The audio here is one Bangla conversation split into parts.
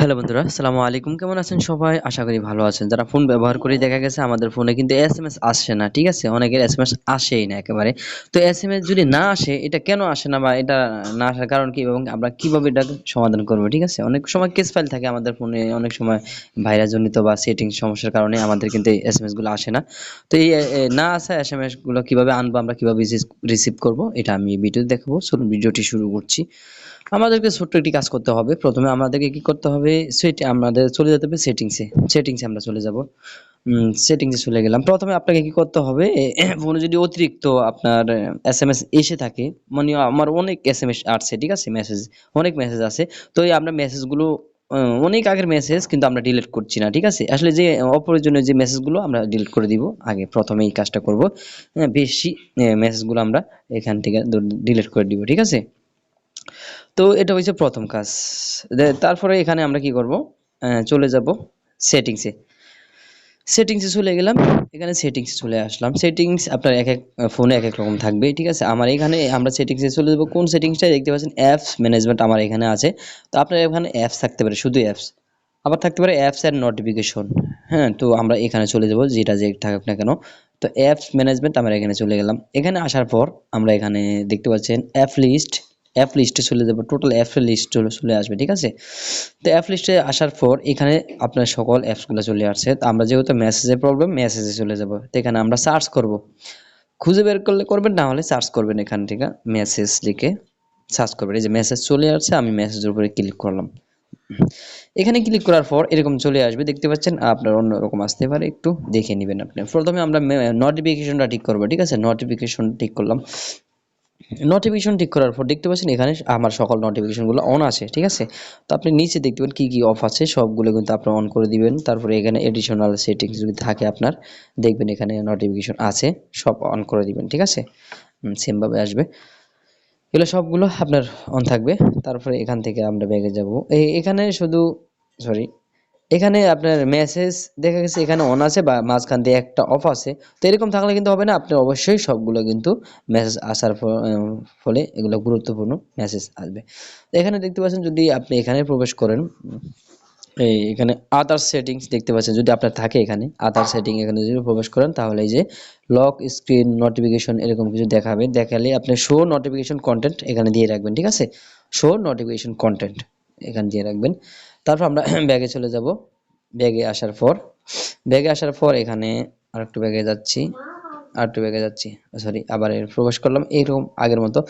হ্যালো বন্ধুরা, আসসালামু আলাইকুম। কেমন আছেন সবাই? আশা করি ভালো আছেন। যারা ফোন ব্যবহার করে দেখা গেছে, আমাদের ফোনে কিন্তু এস এম এস আসছে না, ঠিক আছে? অনেকের এস এম এস আসেই না একেবারে। তো এস এম এস যদি না আসে, এটা কেন আসে না বা এটা না আসার কারণ কি এবং আমরা কীভাবে এটা সমাধান করব, ঠিক আছে? অনেক সময় কেস ফাইল থাকে আমাদের ফোনে, অনেক সময় ভাইরাস জনিত বা সেটিং সমস্যার কারণে আমাদের কিন্তু এস এম এসগুলো আসে না। তো এই না আসা এস এম এসগুলো কীভাবে আনব, আমরা কীভাবে রিসিভ করব, এটা আমি ভিডিও দেখাবো। চলুন ভিডিওটি শুরু করছি। আমাদেরকে ছোট্ট একটি কাজ করতে হবে। প্রথমে আমাদেরকে কি করতে হবে? সেট আমাদের চলে যেতে হবে সেটিংসে সেটিংসে আমরা চলে যাব। সেটিংসে চলে গেলাম। প্রথমে আপনাকে কি করতে হবে? ফোনে যদি অতিরিক্ত আপনার এস এম এস থাকে মানে আমার অনেক এস এম এস আসছে ঠিক আছে? মেসেজ অনেক মেসেজ আছে তো এই আমরা মেসেজগুলো অনেক আগের মেসেজ কিন্তু আমরা ডিলিট করছি না ঠিক আছে? আসলে যে অপ্রয়োজনীয় যে মেসেজগুলো আমরা ডিলিট করে দিব আগে প্রথমে এই কাজটা করব। হ্যাঁ, বেশি মেসেজগুলো আমরা এখান থেকে ডিলিট করে দিব ঠিক আছে? তো এটা হচ্ছে প্রথম কাজ। তারপরে এখানে আমরা কি করব? চলে যাব সেটিংসে সেটিংসে চলে গেলাম, এখানে সেটিংসে চলে আসলাম। সেটিংস আপনার এক এক ফোনে এক এক রকম থাকবে, ঠিক আছে? আমার এখানে আমরা সেটিংসে চলে যাব। কোন সেটিংসটা দেখতে পাচ্ছেন অ্যাপস ম্যানেজমেন্ট আমার এখানে আছে। তো আপনার এখানে অ্যাপস থাকতে পারে, শুধু অ্যাপস আবার থাকতে পারে অ্যাপস অ্যান্ড নোটিফিকেশন হ্যাঁ তো আমরা এখানে চলে যাব, যেটা যে থাকুক না কেন। তো অ্যাপস ম্যানেজমেন্ট আমরা এখানে চলে গেলাম। এখানে আসার পর আমরা এখানে দেখতে পাচ্ছেন অ্যাপ লিস্ট অ্যাপ লিস্টে চলে যাব টোটাল অ্যাপ লিস্ট চলে আসবে, ঠিক আছে? তো অ্যাপ লিস্টে আসার পর এখানে আপনার সকল অ্যাপসগুলো চলে আসছে। তো আমরা যেহেতু মেসেজের প্রবলেম মেসেজে চলে যাব। তো এখানে আমরা সার্চ করব। খুঁজে বের করলে করবেন, না হলে সার্চ করবেন এখান থেকে মেসেজ লিখে সার্চ করবেন। এই যে মেসেজ চলে আসছে, আমি মেসেজের উপরে ক্লিক করলাম। এখানে ক্লিক করার পর এরকম চলে আসবে। দেখতে পাচ্ছেন, আপনার অন্যরকম আসতে পারে, একটু দেখে নেবেন আপনি। প্রথমে আমরা নোটিফিকেশনটা ঠিক করব, ঠিক আছে? নোটিফিকেশন ঠিক করলাম। নোটিফিকেশন ঠিক করার পর দেখতে পাচ্ছেন এখানে আমার সকল নোটিফিকেশনগুলো অন আছে, ঠিক আছে? তো আপনি নিচে দেখতে পাবেন কী কী অফ আছে, সবগুলো কিন্তু আপনি অন করে দিবেন। তারপরে এখানে এডিশনাল সেটিংস যদি থাকে আপনার, দেখবেন এখানে নোটিফিকেশন আছে, সব অন করে দিবেন, ঠিক আছে? সেমভাবে আসবে। এগুলো সবগুলো আপনার অন থাকবে। তারপরে এখান থেকে আমরা ব্যাগে যাব। এখানে শুধু সরি এখানে আপনার মেসেজ দেখা গেছে, এখানে অন আছে বা মাঝখান দিয়ে একটা অফ আছে। তো এরকম থাকলে কিন্তু হবে না, আপনি অবশ্যই সবগুলো কিন্তু মেসেজ আসার ফলে এগুলো গুরুত্বপূর্ণ মেসেজ আসবে। এখানে দেখতে পাচ্ছেন যদি আপনি এখানে প্রবেশ করেন, এই এখানে আদার সেটিংস দেখতে পাচ্ছেন, যদি আপনার থাকে এখানে আদার সেটিং এখানে যদি প্রবেশ করেন, তাহলে এই যে লক স্ক্রিন নোটিফিকেশন এরকম কিছু দেখাবে। দেখালে আপনি শো নোটিফিকেশন কন্টেন্ট এখানে দিয়ে রাখবেন, ঠিক আছে? শো নোটিফিকেশন কন্টেন্ট এখানে দিয়ে রাখবেন। তারপর আমরা ব্যাগে চলে যাব। ব্যাগে আসার পর, ব্যাগে আসার পর এখানে আরেকটু ব্যাগে যাচ্ছি, আরেকটু ব্যাগে যাচ্ছি সরি আবার প্রবেশ করলাম এইরকম আগের মতো।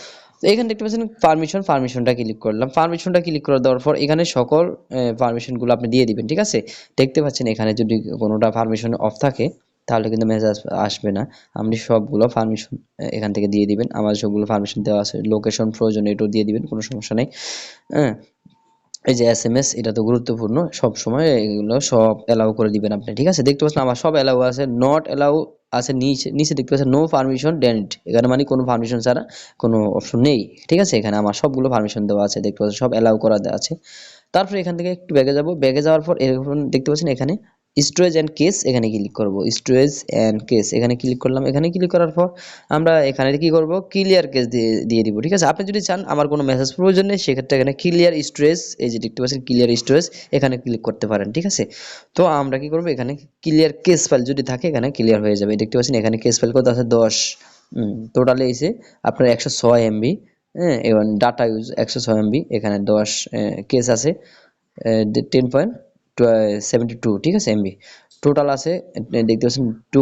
তো এখানে দেখতে পাচ্ছেন পারমিশন পারমিশনটা ক্লিক করলাম। পারমিশনটা ক্লিক করে দেওয়ার পর এখানে সকল পারমিশনগুলো আপনি দিয়ে দিবেন, ঠিক আছে? দেখতে পাচ্ছেন এখানে যদি কোনোটা পারমিশন অফ থাকে, তাহলে কিন্তু মেসেজ আসবে না। আপনি সবগুলো পারমিশন এখান থেকে দিয়ে দিবেন। আমার সবগুলো পারমিশন দেওয়া আছে। লোকেশন প্রয়োজন, এটাও দিয়ে দিবেন, কোনো সমস্যা নেই। হ্যাঁ এই যে এস এম এস এটা তো গুরুত্বপূর্ণ। সব সময় এগুলো সব অ্যালাউ করে দিবেন আপনি, ঠিক আছে? দেখতে পাচ্ছেন আমার সব অ্যালাউ আছে নট অ্যালাউ আছে নিচে নিচে দেখতে পাচ্ছেন নো পারমিশন ডেন্ট এখানে মানে কোনো পারমিশন ছাড়া কোনো অপশন নেই, ঠিক আছে? এখানে আমার সবগুলো পারমিশন দেওয়া আছে, দেখতে পাচ্ছেন সব অ্যালাউ করা আছে। তারপর এখান থেকে একটু ব্যাগে যাব। ব্যাগে যাওয়ার পর এরকম দেখতে পাচ্ছেন এখানে স্টোরেজ অ্যান্ড কেস এখানে ক্লিক করব। স্টোরেজ অ্যান্ড কেস এখানে ক্লিক করলাম। এখানে ক্লিক করার পর আমরা এখানে কি করব? ক্লিয়ার কেস দিয়ে দিয়ে দিব। ঠিক আছে? আপনি যদি চান, আমার কোনো মেসেজ প্রয়োজন নেই, সেক্ষেত্রে এখানে ক্লিয়ার স্টোরেজ এই যে দেখতে পাচ্ছেন ক্লিয়ার স্টোরেজ এখানে ক্লিক করতে পারেন। ঠিক আছে? তো আমরা কি করব? এখানে ক্লিয়ার কেস ফাইল যদি থাকে, এখানে ক্লিয়ার হয়ে যাবে। দেখতে পাচ্ছেন, এখানে কেস ফাইল কত আছে? দশ। টোটালে এসে আপনার একশো ছয় এমবি হ্যাঁ এবং ডাটা ইউজ একশো ছয় এমবি এখানে দশ কেস আছে টেন পয়েন্ট ঠিক আছে এমবি টোটাল আছে দেখতে পাচ্ছেন টু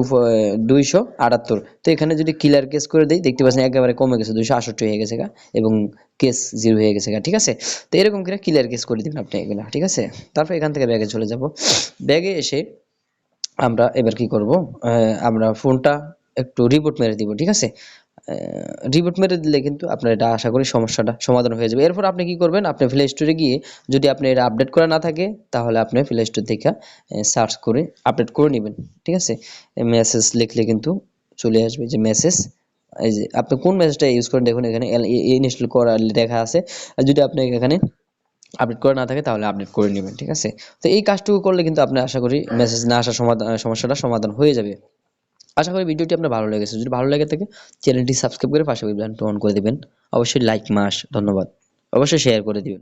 দুইশো আটাত্তর। তো এখানে যদি ক্লিয়ার কেস করে দিই, দেখতে পাচ্ছেন একেবারে কমে গেছে, দুইশো আটষট্টি হয়ে গেছে এবং কেস জিরো হয়ে গেছে ঠিক আছে? তো এরকম করে ক্লিয়ার কেস করে দিবেন আপনি এগুলো, ঠিক আছে? তারপর এখান থেকে ব্যাগে চলে যাব। ব্যাগে এসে আমরা এবার কি করব? আমরা ফোনটা একটু রিবুট মেরে দিব, ঠিক আছে? রিবুট মেরে দিলে কিন্তু আপনার এটা আশা করি সমস্যাটা সমাধান হয়ে যাবে। এরপর আপনি কি করবেন? আপনি প্লে স্টোরে গিয়ে যদি আপনি এটা আপডেট করা না থাকে, তাহলে আপনি প্লে স্টোর থেকে সার্চ করে আপডেট করে নেবেন, ঠিক আছে? মেসেজ লিখলে কিন্তু চলে আসবে যে মেসেজ এই যে আপনি কোন মেসেজটা ইউজ করেন? দেখুন এখানে ইনস্টল করা লেখা আছে। আর যদি আপনি এখানে আপডেট করা না থাকে, তাহলে আপডেট করে নেবেন, ঠিক আছে? তো এই কাজটুকু করলে কিন্তু আপনি আশা করি মেসেজ না আসার সমাধান, সমস্যাটা সমাধান হয়ে যাবে। আশা করি ভিডিওটি আপনার ভালো লেগেছে। যদি ভালো লেগে থাকে, চ্যানেলটি সাবস্ক্রাইব করে পাশে বেল বাটনটি অন করে দেবেন। অবশ্যই লাইক মাস, ধন্যবাদ। অবশ্যই শেয়ার করে দিবেন।